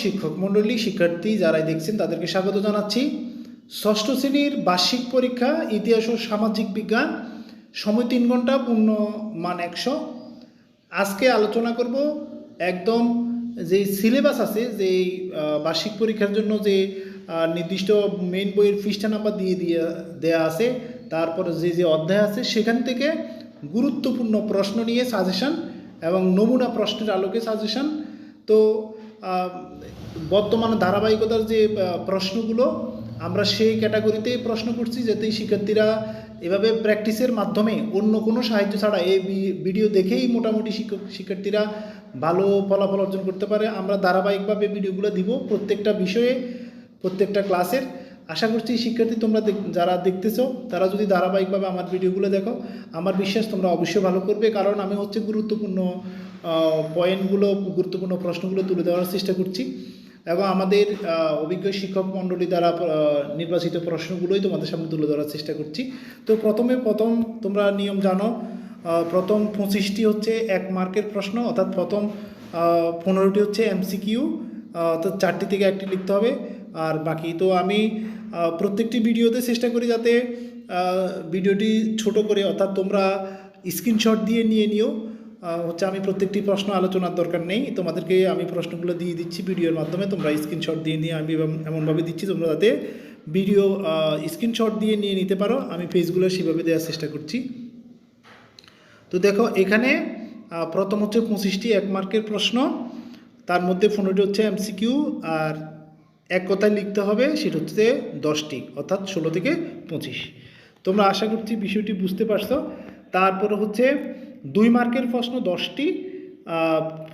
শিক্ষক মণ্ডলী, শিক্ষার্থী যারাই দেখছেন, তাদেরকে স্বাগত জানাচ্ছি। ষষ্ঠ শ্রেণির বার্ষিক পরীক্ষা, ইতিহাস ও সামাজিক বিজ্ঞান, সময় তিন ঘণ্টা, পূর্ণ মান একশো। আজকে আলোচনা করব একদম যে সিলেবাস আছে, যে বার্ষিক পরীক্ষার জন্য যে নির্দিষ্ট মেইন বইয়ের পৃষ্ঠা নাম্বার দিয়ে দিয়ে, দেয়া আছে, তারপরে যে যে অধ্যায় আছে, সেখান থেকে গুরুত্বপূর্ণ প্রশ্ন নিয়ে সাজেশন এবং নমুনা প্রশ্নের আলোকে সাজেশন তো বর্তমান ধারাবাহিকতার যে প্রশ্নগুলো, আমরা সেই ক্যাটাগরিতেই প্রশ্ন করছি যাতে শিক্ষার্থীরা এভাবে প্র্যাকটিসের মাধ্যমে অন্য কোনো সাহায্য ছাড়া এই ভিডিও দেখেই মোটামুটি শিক্ষক, শিক্ষার্থীরা ভালো ফলাফল অর্জন করতে পারে। আমরা ধারাবাহিকভাবে ভিডিওগুলো দিব প্রত্যেকটা বিষয়ে, প্রত্যেকটা ক্লাসের। আশা করছি শিক্ষার্থী তোমরা যারা দেখতেছো, তারা যদি ধারাবাহিকভাবে আমার ভিডিওগুলো দেখো, আমার বিশ্বাস তোমরা অবশ্যই ভালো করবে। কারণ আমি হচ্ছে গুরুত্বপূর্ণ পয়েন্টগুলো গুরুত্বপূর্ণ প্রশ্নগুলো তুলে দেওয়ার চেষ্টা করছি। এবং আমাদের অভিজ্ঞ শিক্ষক মণ্ডলী দ্বারা নির্বাচিত প্রশ্নগুলোই তোমাদের সামনে তুলে ধরার চেষ্টা করছি। তো প্রথমে প্রথম তোমরা নিয়ম জানো প্রথম পঁচিশটি হচ্ছে এক মার্কের প্রশ্ন, অর্থাৎ প্রথম পনেরোটি হচ্ছে এমসিকিউ অর্থাৎ চারটি থেকে একটি লিখতে হবে। আর বাকি তো আমি প্রত্যেকটি ভিডিওতে চেষ্টা করি যাতে ভিডিওটি ছোট করে, অর্থাৎ তোমরা স্ক্রিনশট দিয়ে নিয়ে নিও। হচ্ছে আমি প্রত্যেকটি প্রশ্ন আলোচনার দরকার নেই। তোমাদেরকে আমি প্রশ্নগুলো দিয়ে দিচ্ছি ভিডিওর মাধ্যমে। তোমরা স্ক্রিনশট দিয়ে নিয়ে আমি এমন- এমনভাবে দিচ্ছি। তোমরা যাতে ভিডিও স্ক্রিনশট দিয়ে নিয়ে নিতে পারো। আমি পেজগুলো সেভাবে দেওয়ার চেষ্টা করছি। তো দেখো, এখানে প্রথম হচ্ছে পঁচিশটি এক মার্কের প্রশ্ন। তার মধ্যে পনেরোটি হচ্ছে এমসিকিউ আর এক কথায় লিখতে হবে সেটা হচ্ছে দশটি, অর্থাৎ ষোলো থেকে পঁচিশ। তোমরা আশা করছি বিষয়টি বুঝতে পারছ। তারপরে হচ্ছে দুই মার্কের প্রশ্ন, দশটি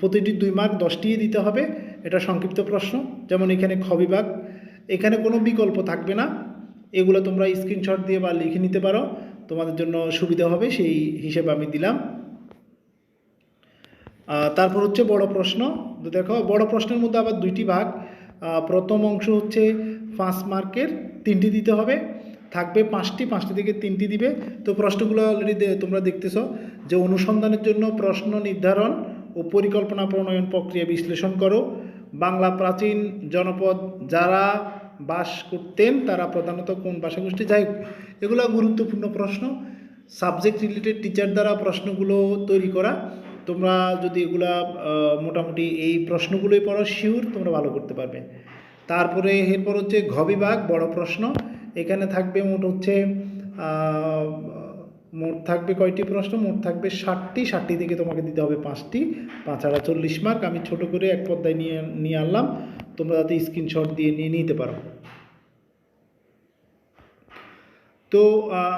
প্রতিটি দুই মার্ক দশটি দিতে হবে, এটা সংক্ষিপ্ত প্রশ্ন। যেমন এখানে খ বিভাগ, এখানে কোনো বিকল্প থাকবে না, এগুলো তোমরা স্ক্রিনশট দিয়ে বা লিখে নিতে পারো, তোমাদের জন্য সুবিধা হবে, সেই হিসেবে আমি দিলাম। তারপর হচ্ছে বড় প্রশ্ন দেখো, বড় প্রশ্নের মধ্যে আবার দুইটি ভাগ প্রথম অংশ হচ্ছে পাঁচ মার্কের, তিনটি দিতে হবে। থাকবে পাঁচটি পাঁচটি থেকে তিনটি দিবে। তো প্রশ্নগুলো অলরেডি তোমরা দেখতেছো যে অনুসন্ধানের জন্য প্রশ্ন নির্ধারণ ও পরিকল্পনা প্রণয়ন প্রক্রিয়া বিশ্লেষণ করো। বাংলা প্রাচীন জনপদ যারা বাস করতেন তারা প্রধানত কোন ভাষাগোষ্ঠী? যাই এগুলো গুরুত্বপূর্ণ প্রশ্ন। সাবজেক্ট রিলেটেড টিচার দ্বারা প্রশ্নগুলো তৈরি করা। তোমরা যদি এগুলা মোটামুটি এই প্রশ্নগুলোই পড়ো শিওর তোমরা ভালো করতে পারবে। তারপরে এরপর হচ্ছে ঘবিভাগ বড় প্রশ্ন। এখানে থাকবে মোট হচ্ছে মোট থাকবে কয়টি প্রশ্ন? মোট থাকবে ষাটটি। ষাটটি থেকে তোমাকে দিতে হবে পাঁচটি। পাঁচ আড়া চল্লিশ মার্ক আমি ছোট করে এক পর্দায় নিয়ে নিয়ে আনলাম। তোমরা তাতে স্ক্রিনশট দিয়ে নিয়ে নিতে পারো। তো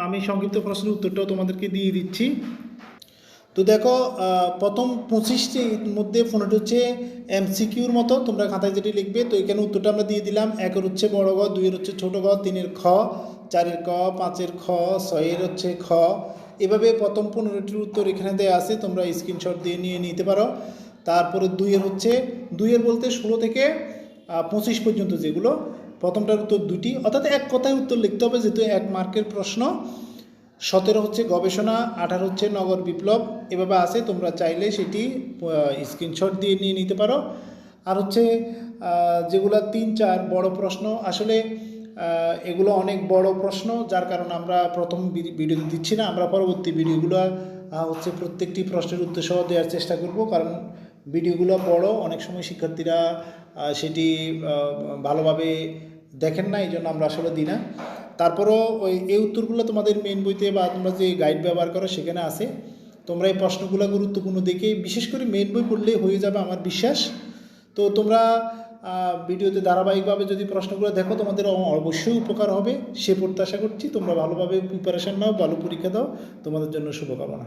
আমি সংক্ষিপ্ত প্রশ্নের উত্তরটাও তোমাদেরকে দিয়ে দিচ্ছি। তো দেখো প্রথম পঁচিশটির মধ্যে পনেরোটি হচ্ছে এমসিকিউর মতো, তোমরা খাতায় যেটি লিখবে, তো এখানে উত্তরটা আমরা দিয়ে দিলাম, একের হচ্ছে বড় ঘ দুইয়ের হচ্ছে ছোট ঘ তিনের খ, চারের ক, পাঁচের খ, ছয়ের হচ্ছে খ। এভাবে প্রথম পনেরোটির উত্তর এখানে দেওয়া আছে, তোমরা স্ক্রিনশট দিয়ে নিয়ে নিতে পারো। তারপরে দুইয়ের হচ্ছে, দুইয়ের বলতে ষোলো থেকে পঁচিশ পর্যন্ত যেগুলো, প্রথমটার উত্তর দুটি অর্থাৎ এক কথায় উত্তর লিখতে হবে, যেহেতু এক মার্কের প্রশ্ন। সতেরো হচ্ছে গবেষণা, আঠারো হচ্ছে নগর বিপ্লব। এভাবে আছে, তোমরা চাইলে সেটি স্ক্রিনশট দিয়ে নিয়ে নিতে পারো। আর হচ্ছে যেগুলো তিন, চার বড় প্রশ্ন, আসলে এগুলো অনেক বড় প্রশ্ন, যার কারণে আমরা প্রথম ভিডিও দিচ্ছি না। আমরা পরবর্তী ভিডিওগুলো হচ্ছে প্রত্যেকটি প্রশ্নের উত্তর সহ দেওয়ার চেষ্টা করব। কারণ ভিডিওগুলো বড়, অনেক সময় শিক্ষার্থীরা সেটি ভালোভাবে দেখেন না এই জন্য আমরা আসলে দিই না। তারপরও ওই এই উত্তরগুলো তোমাদের মেন বইতে বা তোমরা যে গাইড ব্যবহার করো সেখানে আছে। তোমরা এই প্রশ্নগুলো গুরুত্বপূর্ণ দেখে, বিশেষ করে মেন বই পড়লে হয়ে যাবে আমার বিশ্বাস। তো তোমরা ভিডিওতে ধারাবাহিকভাবে যদি প্রশ্নগুলো দেখো, তোমাদের অবশ্যই উপকার হবে। সে প্রত্যাশা করছি তোমরা ভালোভাবে প্রিপারেশান নাও, ভালো পরীক্ষা দাও। তোমাদের জন্য শুভকামনা।